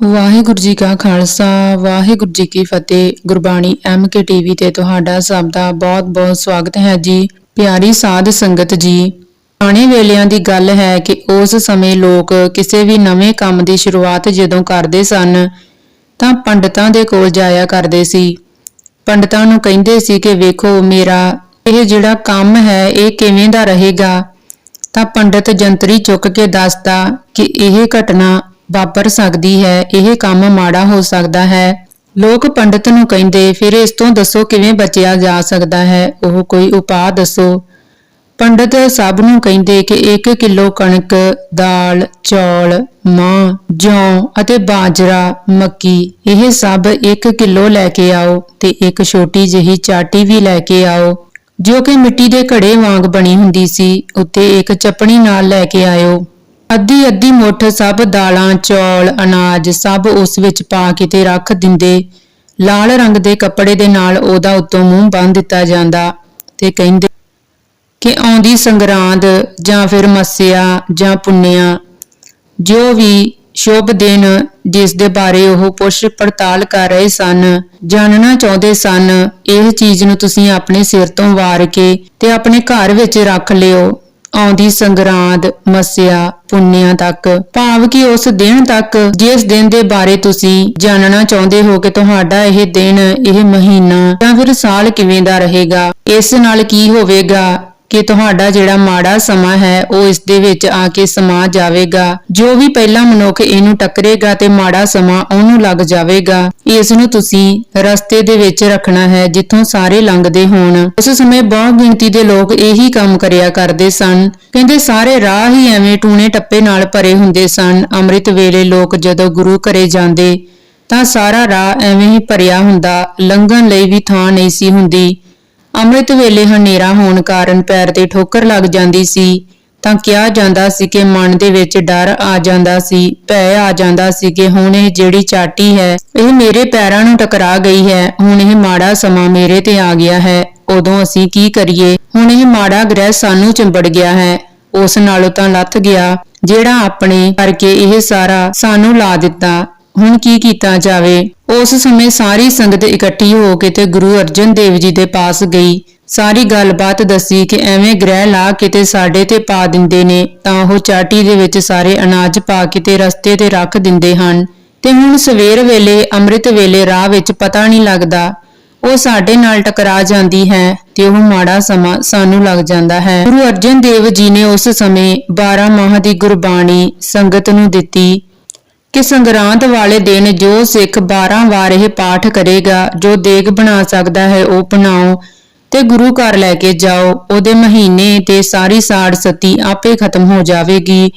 ਵਾਹਿਗੁਰੂ ਜੀ ਕਾ ਖਾਲਸਾ, ਵਾਹਿਗੁਰੂ ਜੀ ਕੀ ਫਤਿਹ। Gurbani M K TV ਤੇ ਤੁਹਾਡਾ ਸਭ ਦਾ ਬਹੁਤ-ਬਹੁਤ ਸਵਾਗਤ ਹੈ ਜੀ। ਪਿਆਰੀ ਸਾਧ ਸੰਗਤ ਜੀ, ਪੁਰਾਣੇ ਵੇਲਿਆਂ ਦੀ ਗੱਲ ਹੈ ਕਿ ਉਸ ਸਮੇਂ ਲੋਕ ਕਿਸੇ ਵੀ ਨਵੇਂ ਕੰਮ ਦੀ ਸ਼ੁਰੂਆਤ ਜਦੋਂ ਕਰਦੇ ਸਨ, ਤਾਂ ਪੰਡਤਾਂ ਦੇ ਕੋਲ ਜਾਇਆ ਕਰਦੇ ਸੀ। ਪੰਡਤਾਂ ਨੂੰ ਕਹਿੰਦੇ ਸੀ ਕਿ ਵੇਖੋ ਮੇਰਾ, ਇਹ ਜਿਹੜਾ ਕੰਮ ਹੈ, ਇਹ ਕਿਵੇਂ ਦਾ ਰਹੇਗਾ? ਤਾਂ ਪੰਡਤ ਜੰਤਰੀ ਚੁੱਕ ਕੇ ਦੱਸਦਾ ਕਿ ਇਹ ਘਟਨਾ ਵਾਪਰ ਸਕਦੀ ਹੈ, ਇਹ ਕੰਮ ਮਾੜਾ ਹੋ ਸਕਦਾ ਹੈ। ਲੋਕ ਪੰਡਤ ਨੂੰ ਕਹਿੰਦੇ, ਫਿਰ ਇਸ ਤੋਂ ਦੱਸੋ ਕਿਵੇਂ ਬਚਿਆ ਜਾ ਸਕਦਾ ਹੈ? ਉਹ ਕੋਈ ਉਪਾਅ ਦੱਸੋ। ਪੰਡਤ ਸਭ ਨੂੰ ਕਹਿੰਦੇ ਕਿ 1 ਕਿਲੋ ਕਣਕ, ਦਾਲ, ਚੌਲ, ਮਾਂ, ਜੌਂ ਅਤੇ ਬਾਜਰਾ, ਮੱਕੀ, ਇਹ ਸਭ 1 ਕਿਲੋ ਲੈ ਕੇ ਆਓ ਤੇ ਇੱਕ ਛੋਟੀ ਜਿਹੀ ਚਾਟੀ ਵੀ ਲੈ ਕੇ ਆਓ, ਜੋ ਕਿ ਮਿੱਟੀ ਦੇ ਘੜੇ ਵਾਂਗ ਬਣੀ ਹੁੰਦੀ ਸੀ, ਉੱਤੇ ਇੱਕ ਚਪਣੀ ਨਾਲ ਲੈ ਕੇ ਆਇਓ। ਅੱਧੀ ਅੱਧੀ ਮੁੱਠ ਸਭ ਦਾਲਾਂ, ਚੌਲ, ਅਨਾਜ ਸਭ ਉਸ ਵਿੱਚ ਪਾ ਕੇ ਤੇ ਰੱਖ ਦਿੰਦੇ। ਲਾਲ ਰੰਗ ਦੇ ਕੱਪੜੇ ਦੇ ਨਾਲ ਉਹਦਾ ਉੱਤੋਂ ਮੂੰਹ ਬੰਨ ਦਿੱਤਾ ਜਾਂਦਾ ਤੇ ਕਹਿੰਦੇ ਕਿ ਆਉਂਦੀ ਸੰਗਰਾਂਦ ਜਾਂ ਫਿਰ ਮੱਸਿਆ ਜਾਂ ਪੁੰਨਿਆ ਜੋ ਵੀ ਸ਼ੁਭ ਦਿਨ ਜਿਸ ਦੇ ਬਾਰੇ ਉਹ ਪੁੱਛ ਪੜਤਾਲ ਕਰ ਰਹੇ ਸਨ, ਜਾਣਨਾ ਚਾਹੁੰਦੇ ਸਨ, ਇਹ ਚੀਜ਼ ਨੂੰ ਤੁਸੀਂ ਆਪਣੇ ਸਿਰ ਤੋਂ ਵਾਰ ਕੇ ਤੇ ਆਪਣੇ ਘਰ ਵਿੱਚ ਰੱਖ ਲਿਓ। ਆਉਂਦੀ ਸੰਗਰਾਂਦ, ਮੱਸਿਆ, ਪੁੰਨਿਆ ਤੱਕ। ਭਾਵ ਕਿ ਉਸ ਦਿਨ ਤੱਕ, ਜਿਸ ਦਿਨ ਦੇ ਬਾਰੇ ਤੁਸੀਂ ਜਾਣਨਾ ਚਾਹੁੰਦੇ ਹੋ ਕਿ ਤੁਹਾਡਾ ਇਹ ਦਿਨ, ਇਹ ਮਹੀਨਾ ਜਾਂ ਫਿਰ ਸਾਲ ਕਿਵੇਂ ਦਾ ਰਹੇਗਾ, ਇਸ ਨਾਲ ਕੀ ਹੋਵੇਗਾ ਕਿ ਤੁਹਾਡਾ ਜਿਹੜਾ ਮਾੜਾ ਸਮਾਂ ਹੈ, ਉਹ ਇਸ ਦੇ ਵਿੱਚ ਆ ਕੇ ਸਮਾ ਜਾਵੇਗਾ। ਜੋ ਵੀ ਪਹਿਲਾ ਮਨੁੱਖ ਇਹਨੂੰ ਟੱਕਰੇਗਾ ਤੇ ਮਾੜਾ ਸਮਾਂ ਉਹਨੂੰ ਲੱਗ ਜਾਵੇਗਾ। ਇਸ ਨੂੰ ਤੁਸੀਂ ਰਸਤੇ ਦੇ ਵਿੱਚ ਰੱਖਣਾ ਹੈ, ਜਿੱਥੋਂ ਸਾਰੇ ਲੰਘਦੇ ਹੋਣ। ਉਸ ਸਮੇਂ ਬਹੁ ਗਿਣਤੀ ਦੇ ਲੋਕ ਇਹੀ ਕੰਮ ਕਰਿਆ ਕਰਦੇ ਸਨ। ਕਹਿੰਦੇ ਸਾਰੇ ਰਾਹ ਹੀ ਐਵੇਂ ਟੂਣੇ ਟੱਪੇ ਨਾਲ ਭਰੇ ਹੁੰਦੇ ਸਨ। ਅੰਮ੍ਰਿਤ ਵੇਲੇ ਲੋਕ ਜਦੋਂ ਗੁਰੂ ਘਰੇ ਜਾਂਦੇ, ਤਾਂ ਸਾਰਾ ਰਾਹ ਐਵੇਂ ਹੀ ਭਰਿਆ ਹੁੰਦਾ। ਲੰਘਣ ਲਈ ਵੀ ਥਾਂ ਨਹੀਂ ਸੀ ਹੁੰਦੀ। ਅੰਮ੍ਰਿਤ ਵੇਲੇ ਹਨੇਰਾ ਹੋਣ ਕਾਰਨ ਪੈਰ ਤੇ ਠੋਕਰ ਲੱਗ ਜਾਂਦੀ ਸੀ, ਤਾਂ ਕਿਹਾ ਜਾਂਦਾ ਸੀ ਕਿ ਮਨ ਦੇ ਵਿੱਚ ਡਰ ਆ ਜਾਂਦਾ ਸੀ, ਭੈ ਆ ਜਾਂਦਾ ਸੀ ਕਿ ਹੁਣ ਇਹ ਜਿਹੜੀ ਚਾਟੀ ਹੈ, ਇਹ ਮੇਰੇ ਪੈਰਾਂ ਨੂੰ ਟਕਰਾ ਗਈ ਹੈ, ਹੁਣ ਇਹ ਮਾੜਾ ਸਮਾਂ ਮੇਰੇ ਤੇ ਆ ਗਿਆ ਹੈ, ਉਦੋਂ ਅਸੀਂ ਕੀ ਕਰੀਏ? ਹੁਣ ਇਹ ਮਾੜਾ ਗ੍ਰਹਿ ਸਾਨੂੰ ਚਿੰਬੜ ਗਿਆ ਹੈ, ਉਸ ਨਾਲੋਂ ਤਾਂ ਲੱਥ ਗਿਆ, ਜਿਹੜਾ ਆਪਣੇ ਕਰਕੇ ਇਹ ਸਾਰਾ ਸਾਨੂੰ ਲਾ ਦਿੱਤਾ, ਹੁਣ ਕੀ ਕੀਤਾ ਜਾਵੇ? ਉਸ ਸਮੇਂ ਸਾਰੀ ਸੰਗਤ ਇਕੱਠੀ ਹੋ ਕੇ ਤੇ ਗੁਰੂ ਅਰਜਨ ਦੇਵ ਜੀ ਦੇ ਪਾਸ ਗਈ। ਸਾਰੀ ਗੱਲਬਾਤ ਦੱਸੀ ਕਿ ਐਵੇਂ ਗ੍ਰਹਿ ਲਾ ਕੇ ਤੇ ਸਾਡੇ ਤੇ ਪਾ ਦਿੰਦੇ ਨੇ, ਤਾਂ ਉਹ ਚਾਟੀ ਦੇ ਵਿੱਚ ਸਾਰੇ ਅਨਾਜ ਪਾ ਕੇ ਤੇ ਰਸਤੇ ਤੇ ਰੱਖ ਦਿੰਦੇ ਹਨ। ਤੇ ਹੁਣ ਸਵੇਰ ਵੇਲੇ, ਅੰਮ੍ਰਿਤ ਵੇਲੇ ਰਾਹ ਵਿੱਚ ਪਤਾ ਨਹੀਂ ਲੱਗਦਾ। ਉਹ ਸਾਡੇ ਨਾਲ ਟਕਰਾ ਜਾਂਦੀ ਹੈ ਤੇ ਉਹ ਮਾੜਾ ਸਮਾਂ ਸਾਨੂੰ ਲੱਗ ਜਾਂਦਾ ਹੈ। ਗੁਰੂ ਅਰਜਨ ਦੇਵ ਜੀ ਨੇ ਉਸ ਸਮੇਂ 12 ਮਾਹ ਦੀ ਗੁਰਬਾਣੀ ਸੰਗਤ ਨੂੰ ਦਿੱਤੀ। ਕਿ ਸੰਗਰਾਂਦ ਵਾਲੇ ਦਿਨ ਜੋ ਸਿੱਖ 12 ਵਾਰ ਇਹ ਪਾਠ ਕਰੇਗਾ, ਜੋ ਦੇਗ ਬਣਾ ਸਕਦਾ ਹੈ ਉਹ ਬਣਾਓ ਤੇ ਗੁਰੂ ਘਰ ਲੈ ਕੇ ਜਾਓ। ਉਹਦੇ ਮਹੀਨੇ ਤੇ ਸਾਰੀ ਸਾੜ ਸਤੀ ਆਪੇ ਖਤਮ ਹੋ ਜਾਵੇਗੀ।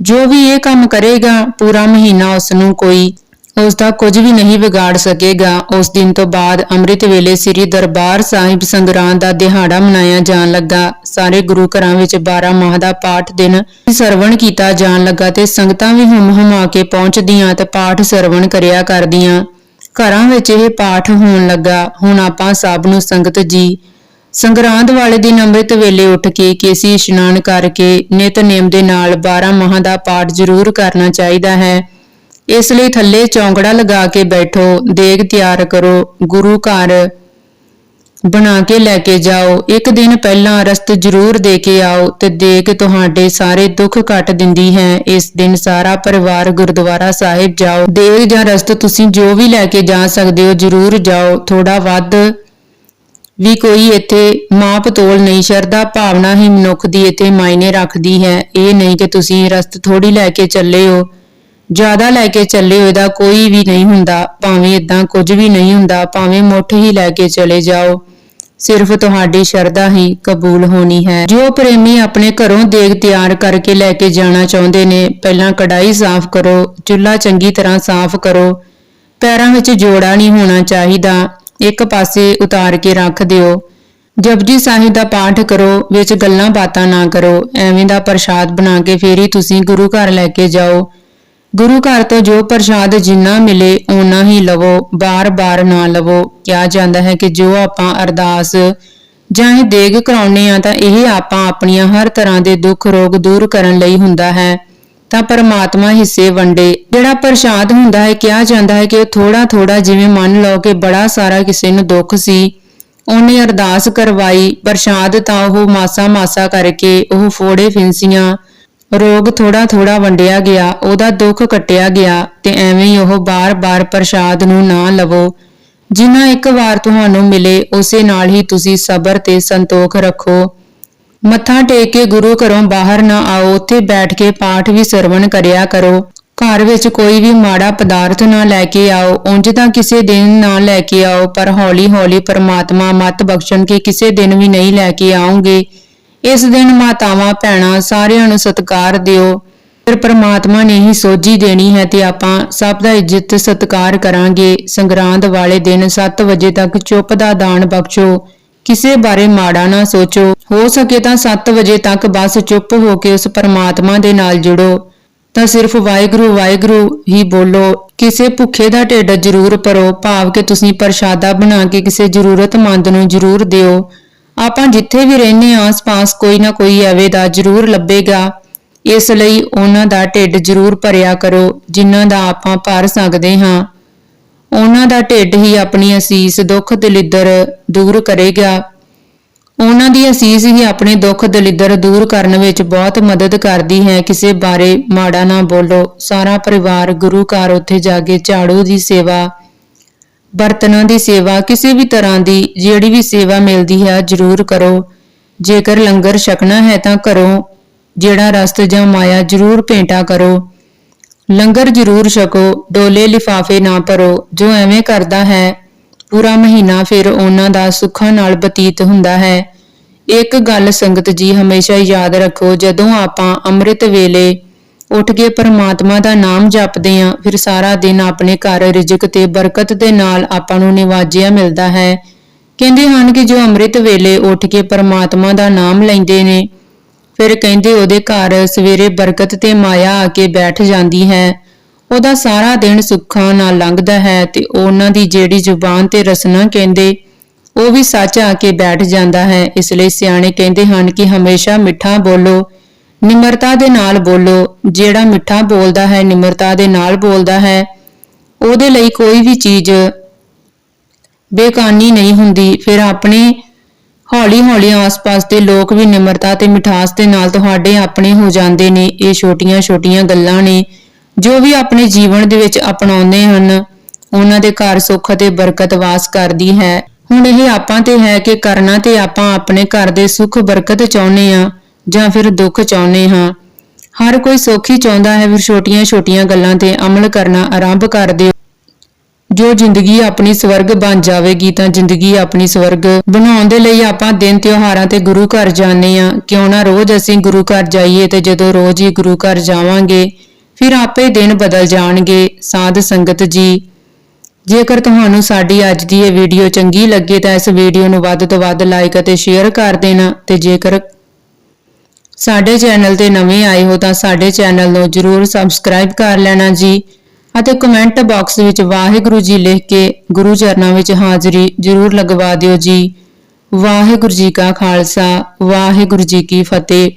ਜੋ ਵੀ ਇਹ ਕੰਮ ਕਰੇਗਾ, ਪੂਰਾ ਮਹੀਨਾ ਉਸ ਨੂੰ ਕੋਈ ਉਸ ਦਾ ਕੁਝ ਵੀ ਨਹੀਂ ਵਿਗਾੜ ਸਕੇਗਾ। ਉਸ ਦਿਨ ਤੋਂ ਬਾਅਦ ਅੰਮ੍ਰਿਤ ਵੇਲੇ ਸ੍ਰੀ ਦਰਬਾਰ ਸਾਹਿਬ ਸੰਗਰਾਂਦ ਦਾ ਦਿਹਾੜਾ ਮਨਾਇਆ ਜਾਣ ਲੱਗਾ। ਸਾਰੇ ਗੁਰੂ ਘਰਾਂ ਵਿੱਚ 12 ਮਾਹ ਦਾ ਪਾਠ ਦਿਨ ਸਰਵਣ ਕੀਤਾ ਜਾਣ ਲੱਗਾ ਤੇ ਸੰਗਤਾਂ ਵੀ ਹੁਮ ਹੁਮਾ ਕੇ ਪਹੁੰਚਦੀਆਂ ਤੇ ਪਾਠ ਸਰਵਣ ਕਰਿਆ ਕਰਦੀਆਂ। ਘਰਾਂ ਵਿੱਚ ਇਹ ਪਾਠ ਹੋਣ ਲੱਗਾ। ਹੁਣ ਆਪਾਂ ਸਭ ਨੂੰ ਸੰਗਤ ਜੀ, ਸੰਗਰਾਂਦ ਵਾਲੇ ਦਿਨ ਅੰਮ੍ਰਿਤ ਵੇਲੇ ਉੱਠ ਕੇ ਕੇਸੀ ਇਸ਼ਨਾਨ ਕਰਕੇ ਨਿਤਨੇਮ ਦੇ ਨਾਲ 12 ਮਾਹ ਦਾ ਪਾਠ ਜ਼ਰੂਰ ਕਰਨਾ ਚਾਹੀਦਾ ਹੈ। ਇਸ ਲਈ ਥੱਲੇ ਚੌਂਕੜਾ ਲਗਾ ਕੇ ਬੈਠੋ, ਦੇਗ ਤਿਆਰ ਕਰੋ, ਗੁਰੂ ਘਰ ਬਣਾ ਕੇ ਲੈ ਕੇ ਜਾਓ। ਇੱਕ ਦਿਨ ਪਹਿਲਾਂ ਰਸਤ ਜ਼ਰੂਰ ਦੇ ਕੇ ਆਓ ਤੇ ਦੇਗ ਤੁਹਾਡੇ ਸਾਰੇ ਦੁੱਖ ਕੱਟ ਦਿੰਦੀ ਹੈ। ਇਸ ਦਿਨ ਸਾਰਾ ਪਰਿਵਾਰ ਗੁਰਦੁਆਰਾ ਸਾਹਿਬ ਜਾਓ। ਦੇਗ ਜਾਂ ਰਸਤ ਤੁਸੀਂ ਜੋ ਵੀ ਲੈ ਕੇ ਜਾ ਸਕਦੇ ਹੋ, ਜ਼ਰੂਰ ਜਾਓ। ਥੋੜਾ ਵੱਧ ਵੀ ਕੋਈ ਇੱਥੇ ਮਾਪ ਤੋਲ ਨਹੀਂ, ਸ਼ਰਧਾ ਭਾਵਨਾ ਹੀ ਮਨੁੱਖ ਦੀ ਇੱਥੇ ਮਾਇਨੇ ਰੱਖਦੀ ਹੈ। ਇਹ ਨਹੀਂ ਕਿ ਤੁਸੀਂ ਰਸਤ ਥੋੜੀ ਲੈ ਕੇ ਚੱਲੇ ਹੋ। ਜ਼ਿਆਦਾ ਲੈ ਕੇ ਚੱਲੇ ਹੋਏ ਦਾ ਕੋਈ ਵੀ ਨਹੀਂ ਹੁੰਦਾ, ਭਾਵੇਂ ਇਦਾਂ ਕੁਝ ਵੀ ਨਹੀਂ ਹੁੰਦਾ, ਭਾਵੇਂ ਮੁੱਠ ਹੀ ਲੈ ਕੇ ਚਲੇ ਜਾਓ। ਸਿਰਫ ਤੁਹਾਡੀ ਸ਼ਰਧਾ ਹੀ ਕਬੂਲ ਹੋਣੀ ਹੈ। ਜੋ ਪ੍ਰੇਮੀ ਆਪਣੇ ਘਰੋਂ ਦੇਗ ਤਿਆਰ ਕਰਕੇ ਲੈ ਕੇ ਜਾਣਾ ਚਾਹੁੰਦੇ ਨੇ, ਪਹਿਲਾਂ ਕੜਾਈ ਸਾਫ਼ ਕਰੋ, ਚੁੱਲ੍ਹਾ ਚੰਗੀ ਤਰ੍ਹਾਂ ਸਾਫ਼ ਕਰੋ। ਪੈਰਾਂ ਵਿੱਚ ਜੋੜਾ ਨਹੀਂ ਹੋਣਾ ਚਾਹੀਦਾ, ਇੱਕ ਪਾਸੇ ਉਤਾਰ ਕੇ ਰੱਖ ਦਿਓ। ਜਪਜੀ ਸਾਹਿਬ ਦਾ ਪਾਠ ਕਰੋ, ਵਿੱਚ ਗੱਲਾਂ ਬਾਤਾਂ ਨਾ ਕਰੋ, ਐਵੇਂ ਦਾ ਪ੍ਰਸ਼ਾਦ ਬਣਾ ਕੇ ਫੇਰ ਹੀ ਤੁਸੀਂ ਗੁਰੂ ਘਰ ਲੈ ਕੇ ਜਾਓ। ਗੁਰੂ ਘਰ ਤੋਂ ਜੋ ਪ੍ਰਸ਼ਾਦ ਜਿੰਨਾ ਮਿਲੇ, ਓਨਾ ਹੀ ਲਵੋ। ਬਾਰ-ਬਾਰ ਨਾ ਲਵੋ। ਕਿਹਾ ਜਾਂਦਾ ਹੈ ਕਿ ਜੋ ਆਪਾਂ ਅਰਦਾਸ ਜਾਂ ਇਹ ਦੇਗ ਕਰਾਉਨੇ ਆ ਤਾਂ ਇਹ ਆਪਾਂ ਆਪਣੀਆਂ ਹਰ ਤਰ੍ਹਾਂ ਦੇ ਦੁੱਖ ਰੋਗ ਦੂਰ ਕਰਨ ਲਈ ਹੁੰਦਾ ਹੈ। ਤਾਂ ਪਰਮਾਤਮਾ ਹਿੱਸੇ ਵੰਡੇ। ਜਿਹੜਾ ਪ੍ਰਸ਼ਾਦ ਹੁੰਦਾ ਹੈ, ਕਿਹਾ ਜਾਂਦਾ ਹੈ ਕਿ ਉਹ ਥੋੜਾ ਥੋੜਾ ਜਿਵੇਂ ਮੰਨ ਲਓ ਕਿ ਬੜਾ ਸਾਰਾ ਕਿਸੇ ਨੂੰ ਦੁੱਖ ਸੀ, ਉਹਨੇ ਅਰਦਾਸ ਕਰਵਾਈ। ਪ੍ਰਸ਼ਾਦ ਤਾਂ ਉਹ ਮਾਸਾ ਮਾਸਾ ਕਰਕੇ ਉਹ ਫੋੜੇ ਫਿੰਸੀਆਂ ਰੋਗ ਥੋੜਾ ਥੋੜਾ ਵੰਡਿਆ ਗਿਆ, ਉਹਦਾ ਦੁੱਖ ਕੱਟਿਆ ਗਿਆ ਤੇ ਐਵੇਂ ਹੀ ਉਹ ਬਾਰ-ਬਾਰ ਪ੍ਰਸ਼ਾਦ ਨੂੰ ਨਾ ਲਵੋ। ਜਿਨ੍ਹਾਂ ਇੱਕ ਵਾਰ ਤੁਹਾਨੂੰ ਮਿਲੇ, ਉਸੇ ਨਾਲ ਹੀ ਤੁਸੀਂ ਸਬਰ ਤੇ ਸੰਤੋਖ ਰੱਖੋ। ਮੱਥਾ ਟੇਕ ਕੇ ਗੁਰੂ ਘਰੋਂ ਬਾਹਰ ਨਾ ਆਓ, ਉੱਥੇ ਬੈਠ ਕੇ ਪਾਠ ਵੀ ਸਰਵਣ ਕਰਿਆ ਕਰੋ। ਘਰ ਵਿੱਚ ਕੋਈ ਵੀ ਮਾੜਾ ਪਦਾਰਥ ਨਾ ਲੈ ਕੇ ਆਓ, ਉਂਝ ਤਾਂ ਕਿਸੇ ਦਿਨ ਨਾ ਲੈ ਕੇ ਆਓ, ਪਰ ਹੌਲੀ-ਹੌਲੀ ਪਰਮਾਤਮਾ ਮਤ ਬਖਸ਼ਣ ਕੇ ਕਿਸੇ ਦਿਨ ਵੀ ਨਹੀਂ ਲੈ ਕੇ ਆਉਂਗੇ। ਇਸ ਦਿਨ ਮਾਤਾਵਾਂ, ਭੈਣਾਂ ਸਾਰਿਆਂ ਨੂੰ ਸਤਿਕਾਰ ਦਿਓ। ਫਿਰ ਪ੍ਰਮਾਤਮਾ ਨੇ ਹੀ ਸੋਝੀ ਦੇਣੀ ਹੈ ਤੇ ਆਪਾਂ ਸਭ ਦਾ ਇੱਜ਼ਤ ਸਤਿਕਾਰ ਕਰਾਂਗੇ। ਸੰਗਰਾਂਦ ਵਾਲੇ ਦਿਨ 7 ਵਜੇ ਤੱਕ ਚੁੱਪ ਦਾ ਦਾਨ ਬਖਸ਼ੋ। ਕਿਸੇ ਬਾਰੇ ਮਾੜਾ ਨਾ ਸੋਚੋ। ਹੋ ਸਕੇ ਤਾਂ 7 ਵਜੇ ਤੱਕ ਬਸ ਚੁੱਪ ਹੋ ਕੇ ਉਸ ਪਰਮਾਤਮਾ ਦੇ ਨਾਲ ਜੁੜੋ। ਤਾਂ ਸਿਰਫ ਵਾਹਿਗੁਰੂ ਵਾਹਿਗੁਰੂ ਹੀ ਬੋਲੋ। ਕਿਸੇ ਭੁੱਖੇ ਦਾ ਢਿੱਡ ਜ਼ਰੂਰ ਭਰੋ। ਭਾਵ ਕਿ ਤੁਸੀਂ ਪ੍ਰਸ਼ਾਦਾ ਬਣਾ ਕੇ ਕਿਸੇ ਜ਼ਰੂਰਤਮੰਦ ਨੂੰ ਜ਼ਰੂਰ ਦਿਓ। ਆਪਾਂ ਜਿੱਥੇ ਵੀ ਰਹਿੰਦੇ ਹਾਂ, ਆਸ-ਪਾਸ ਕੋਈ ਨਾ ਕੋਈ ਐਵੇਂ ਦਾ ਜ਼ਰੂਰ ਲੱਭੇਗਾ। ਇਸ ਲਈ ਉਹਨਾਂ ਦਾ ਢਿੱਡ ਜ਼ਰੂਰ ਭਰਿਆ ਕਰੋ, ਜਿਨ੍ਹਾਂ ਦਾ ਆਪਾਂ ਭਰ ਸਕਦੇ ਹਾਂ। ਉਹਨਾਂ ਦਾ ਢਿੱਡ ਹੀ ਆਪਣੀ ਅਸੀਸ ਦੁੱਖ ਦਲਿੱਦਰ ਦੂਰ ਕਰੇਗਾ। ਉਹਨਾਂ ਦੀ ਅਸੀਸ ਹੀ ਆਪਣੇ ਦੁੱਖ ਦਲਿੱਦਰ ਦੂਰ ਕਰਨ ਵਿੱਚ ਬਹੁਤ ਮਦਦ ਕਰਦੀ ਹੈ। ਕਿਸੇ ਬਾਰੇ ਮਾੜਾ ਨਾ ਬੋਲੋ। ਸਾਰਾ ਪਰਿਵਾਰ ਗੁਰੂ ਘਰ ਉੱਥੇ ਜਾ ਕੇ ਝਾੜੂ ਦੀ ਸੇਵਾ ਬਰਤਨਾਂ ਦੀ ਸੇਵਾ ਕਿਸੇ ਵੀ ਤਰ੍ਹਾਂ ਦੀ ਜਿਹੜੀ ਵੀ ਸੇਵਾ ਮਿਲਦੀ ਹੈ, ਜ਼ਰੂਰ ਕਰੋ। ਜੇਕਰ ਲੰਗਰ ਛਕਣਾ ਹੈ ਤਾਂ ਕਰੋ। ਜਿਹੜਾ ਰਸਤ ਜਾਂ ਮਾਇਆ ਜ਼ਰੂਰ ਭੇਂਟਾ ਕਰੋ। ਲੰਗਰ ਜ਼ਰੂਰ ਛਕੋ, ਡੋਲੇ ਲਿਫਾਫੇ ਨਾ ਭਰੋ। ਜੋ ਐਵੇਂ ਕਰਦਾ ਹੈ, ਪੂਰਾ ਮਹੀਨਾ ਫਿਰ ਉਹਨਾਂ ਦਾ ਸੁੱਖਾਂ ਨਾਲ ਬਤੀਤ ਹੁੰਦਾ ਹੈ। ਇੱਕ ਗੱਲ ਸੰਗਤ ਜੀ ਹਮੇਸ਼ਾ ਯਾਦ ਰੱਖੋ, ਜਦੋਂ ਆਪਾਂ ਅੰਮ੍ਰਿਤ ਵੇਲੇ ਉੱਠ ਕੇ ਪਰਮਾਤਮਾ ਦਾ ਨਾਮ ਜਪਦੇ ਆਂ ਫਿਰ ਸਾਰਾ ਦਿਨ ਆਪਣੇ ਘਰ ਰਿਜ਼ਕ ਤੇ ਬਰਕਤ ਦੇ ਨਾਲ ਆਪਾਂ ਨੂੰ ਨਿਵਾਜਿਆ ਮਿਲਦਾ ਹੈ। ਕਹਿੰਦੇ ਹਨ ਕਿ ਜੋ ਅੰਮ੍ਰਿਤ ਵੇਲੇ ਉੱਠ ਕੇ ਪਰਮਾਤਮਾ ਦਾ ਨਾਮ ਲੈਂਦੇ ਨੇ, ਫਿਰ ਕਹਿੰਦੇ ਉਹਦੇ ਘਰ ਸਵੇਰੇ ਬਰਕਤ ਤੇ ਮਾਇਆ ਆ ਕੇ ਬੈਠ ਜਾਂਦੀ ਹੈ। ਉਹਦਾ ਸਾਰਾ ਦਿਨ ਸੁੱਖਾਂ ਨਾਲ ਲੰਘਦਾ ਹੈ ਤੇ ਉਹਨਾਂ ਦੀ ਜਿਹੜੀ ਜ਼ੁਬਾਨ ਤੇ ਰਸਨਾ ਕਹਿੰਦੇ, ਉਹ ਵੀ ਸੱਚ ਆ ਕੇ ਬੈਠ ਜਾਂਦਾ ਹੈ। ਇਸ ਲਈ ਸਿਆਣੇ ਕਹਿੰਦੇ ਹਨ ਕਿ ਹਮੇਸ਼ਾ ਮਿੱਠਾ ਬੋਲੋ ਨਿਮਰਤਾ ਦੇ ਨਾਲ ਬੋਲੋ। ਜਿਹੜਾ ਮਿੱਠਾ ਬੋਲਦਾ ਹੈ, ਨਿਮਰਤਾ ਦੇ ਨਾਲ ਬੋਲਦਾ ਹੈ, ਉਹਦੇ ਲਈ ਕੋਈ ਵੀ ਚੀਜ਼ ਬੇਕਾਨੀ ਨਹੀਂ ਹੁੰਦੀ। ਫਿਰ ਆਪਣੇ ਹੌਲੀ-ਹੌਲੀ ਆਸ-ਪਾਸ ਦੇ ਲੋਕ ਵੀ ਨਿਮਰਤਾ ਤੇ ਮਿਠਾਸ ਦੇ ਨਾਲ ਤੁਹਾਡੇ ਆਪਣੇ ਹੋ ਜਾਂਦੇ ਨੇ। ਇਹ ਛੋਟੀਆਂ-ਛੋਟੀਆਂ ਗੱਲਾਂ ਨੇ, ਜੋ ਵੀ ਆਪਣੇ ਜੀਵਨ ਦੇ ਵਿੱਚ ਅਪਣਾਉਂਦੇ ਹਨ। ਉਹਨਾਂ ਦੇ ਘਰ ਸੁੱਖ ਅਤੇ ਬਰਕਤ ਵਾਸ ਕਰਦੀ ਹੈ। ਹੁਣ ਇਹ ਆਪਾਂ ਤੇ ਹੈ ਕਿ ਕਰਨਾ ਤੇ ਆਪਾਂ ਆਪਣੇ ਘਰ ਦੇ ਸੁੱਖ ਬਰਕਤ ਚਾਹੁੰਦੇ ਆ ਜਾਂ ਫਿਰ ਦੁੱਖ ਚਾਹੁੰਦੇ ਹਾਂ। ਹਰ ਕੋਈ ਸੁੱਖ ਹੀ ਚਾਹੁੰਦਾ ਹੈ ਫਿਰ ਛੋਟੀਆਂ-ਛੋਟੀਆਂ ਗੱਲਾਂ ਤੇ ਅਮਲ ਕਰਨਾ ਆਰੰਭ ਕਰ ਦਿਓ। ਜੋ ਜ਼ਿੰਦਗੀ ਆਪਣੀ ਸਵਰਗ ਬਣ ਜਾਵੇਗੀ ਤਾਂ ਜ਼ਿੰਦਗੀ ਆਪਣੀ ਸਵਰਗ ਬਣਾਉਣ ਦੇ ਲਈ ਆਪਾਂ ਦਿਨ ਤਿਉਹਾਰਾਂ ਤੇ ਗੁਰੂ ਘਰ ਜਾਂਦੇ ਆ ਕਿਉਂ ਨਾ ਰੋਜ਼ ਅਸੀਂ ਗੁਰੂ ਘਰ ਜਾਈਏ ਤੇ ਜਦੋਂ ਰੋਜ਼ ਹੀ ਗੁਰੂ ਘਰ ਜਾਵਾਂਗੇ, ਫਿਰ ਆਪੇ ਦਿਨ ਬਦਲ ਜਾਣਗੇ। ਸਾਧ ਸੰਗਤ ਜੀ, ਜੇਕਰ ਤੁਹਾਨੂੰ ਸਾਡੀ ਅੱਜ ਦੀ ਇਹ ਵੀਡੀਓ ਚੰਗੀ ਲੱਗੇ ਤਾਂ ਇਸ ਵੀਡੀਓ ਨੂੰ ਵੱਧ ਤੋਂ ਵੱਧ ਲਾਈਕ ਅਤੇ ਸ਼ੇਅਰ ਕਰ ਦੇਣਾ ਤੇ ਜੇਕਰ ਸਾਡੇ ਚੈਨਲ ਤੇ ਨਵੇਂ ਆਏ ਹੋ ਤਾਂ ਸਾਡੇ ਚੈਨਲ ਨੂੰ ਜਰੂਰ ਸਬਸਕ੍ਰਾਈਬ ਕਰ ਲੈਣਾ ਜੀ ਅਤੇ ਕਮੈਂਟ ਬਾਕਸ ਵਿੱਚ ਵਾਹਿਗੁਰੂ ਜੀ ਲਿਖ ਕੇ ਗੁਰੂ ਚਰਨਾਂ ਵਿੱਚ ਹਾਜ਼ਰੀ ਜਰੂਰ ਲਗਵਾ ਦਿਓ ਜੀ। ਵਾਹਿਗੁਰੂ ਜੀ ਕਾ ਖਾਲਸਾ, ਵਾਹਿਗੁਰੂ ਜੀ ਕੀ ਫਤਿਹ।